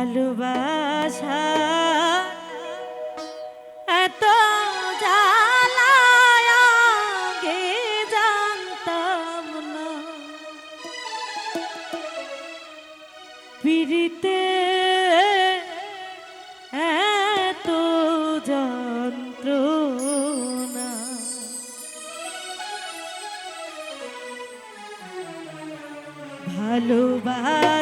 ভালোবাসা। এত জ্বালায় আগে জানতাম না। পিড়িতে এত যন্ত্রণা। ভালোবাসা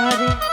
i'm Adi.